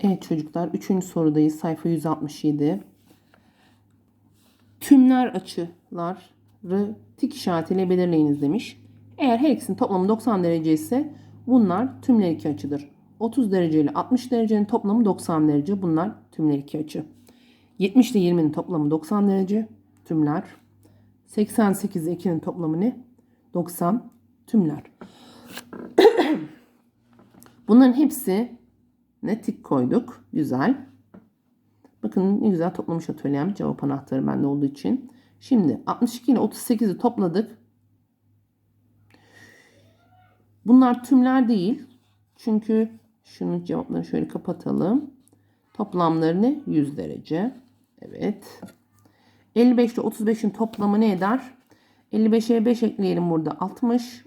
Evet çocuklar 3. sorudayız. Sayfa 167. Tümler açıları tik işaretiyle belirleyiniz demiş. Eğer her ikisinin toplamı 90 derece ise bunlar tümler iki açıdır. 30 derece ile 60 derecenin toplamı 90 derece. Bunlar tümler iki açı. 70 ile 20'nin toplamı 90 derece. Tümler. 88 ile 2'nin toplamı ne? 90 tümler. Bunların hepsi ne tik koyduk. Güzel. Bakın ne güzel toplamış atölyem. Cevap anahtarı bende olduğu için. Şimdi 62 ile 38'i topladık. Bunlar tümler değil. Çünkü şunun cevaplarını şöyle kapatalım. Toplamları ne? 100 derece. Evet. 55 ile 35'in toplamı ne eder? 55'e 5 ekleyelim burada. 60.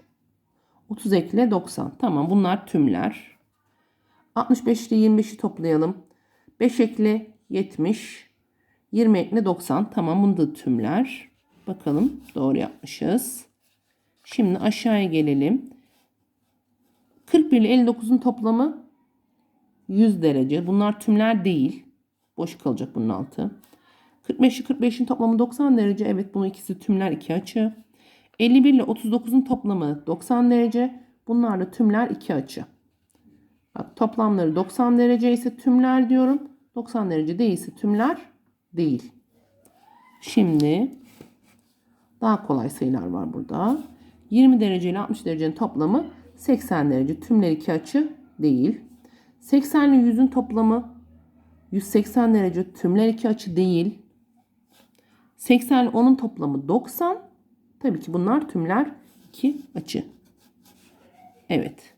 30 ekle 90. Tamam bunlar tümler. 65 ile 25'i toplayalım. 5 ekle 70. 20 ekle 90. Tamam bunu da tümler. Bakalım doğru yapmışız. Şimdi aşağıya gelelim. 41 ile 59'un toplamı 100 derece. Bunlar tümler değil. Boş kalacak bunun altı. 45 ile 45'in toplamı 90 derece. Evet bunun ikisi tümler iki açı. 51 ile 39'un toplamı 90 derece. Bunlar da tümler iki açı. Toplamları 90 derece ise tümler diyorum. 90 derece değilse tümler değil. Şimdi daha kolay sayılar var burada. 20 derece ile 60 derecenin toplamı 80 derece. Tümler iki açı değil. 80 ile 100'ün toplamı 180 derece. Tümler iki açı değil. 80 ile 10'un toplamı 90. Tabii ki bunlar tümler iki açı. Evet.